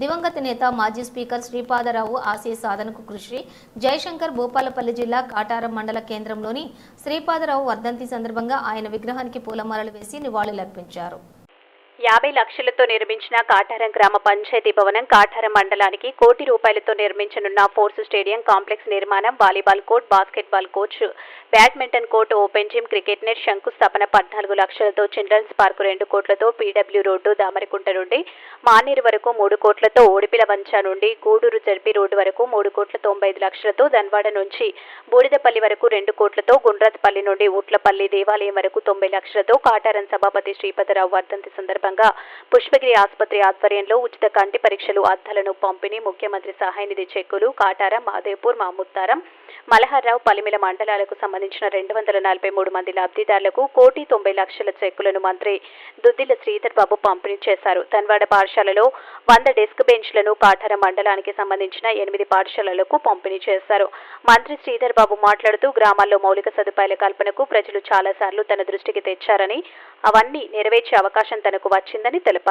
దివంగత నేత మాజీ స్పీకర్ శ్రీపాదరావు ఆశయ సాధనకు కృషి. జయశంకర్ భూపాలపల్లి జిల్లా కాటారం మండల కేంద్రంలోని శ్రీపాదరావు వర్ధంతి సందర్భంగా ఆయన విగ్రహానికి పూలమాలలు వేసి నివాళులర్పించారు. యాభై లక్షలతో నిర్మించిన కాటారం గ్రామ పంచాయతీ భవనం కాటారం మండలానికి కోటి రూపాయలతో నిర్మించనున్న ఫోర్స్ స్టేడియం కాంప్లెక్స్ నిర్మాణం volleyball court basketball coach badminton court open gym cricket net శంకుస్థాపన పద్నాలుగు లక్షలతో చిల్డ్రన్స్ పార్కు రెండు కోట్లతో పీడబ్ల్యూ రోడ్డు దామరికుంట నుండి మానేరు వరకు మూడు కోట్లతో ఓడిపిల వంచ నుండి గూడూరు జర్పి రోడ్డు వరకు మూడు కోట్ల తొంభై ఐదు లక్షలతో ధన్వాడ నుంచి బూడిదపల్లి వరకు రెండు కోట్లతో గుండ్రత్పల్లి నుండి ఉట్లపల్లి దేవాలయం వరకు తొంభై లక్షలతో కాటారం సభాపతి శ్రీపతిరావు వర్ధంతి సందర్భంగా పుష్పగిరి ఆసుపత్రి ఆధ్వర్యంలో ఉచిత కంటి పరీక్షలు అద్దలను పంపిణీ ముఖ్యమంత్రి సహాయ నిధి చెక్కులు కాటారం మాదేపూర్ మాముత్తారం మలహర్రావు పలిమిల మండలాలకు సంబంధించిన రెండు వందల నలభై మూడు మంది లబ్ధిదారులకు కోటి తొంభై లక్షల చెక్కులను మంత్రి దుద్దిల శ్రీధర్ బాబు పంపిణీ చేశారు. ధన్వాడ పాఠశాలలో వంద డెస్క్ బెంచ్లను కాఠర మండలానికి సంబంధించిన ఎనిమిది పాఠశాలలకు పంపిణీ చేశారు. మంత్రి శ్రీధర్ బాబు మాట్లాడుతూ గ్రామాల్లో మౌలిక సదుపాయాల కల్పనకు ప్రజలు చాలాసార్లు తన దృష్టికి తెచ్చారని అవన్నీ నెరవేర్చే అవకాశం తనకు వచ్చిందని తెలిపారు.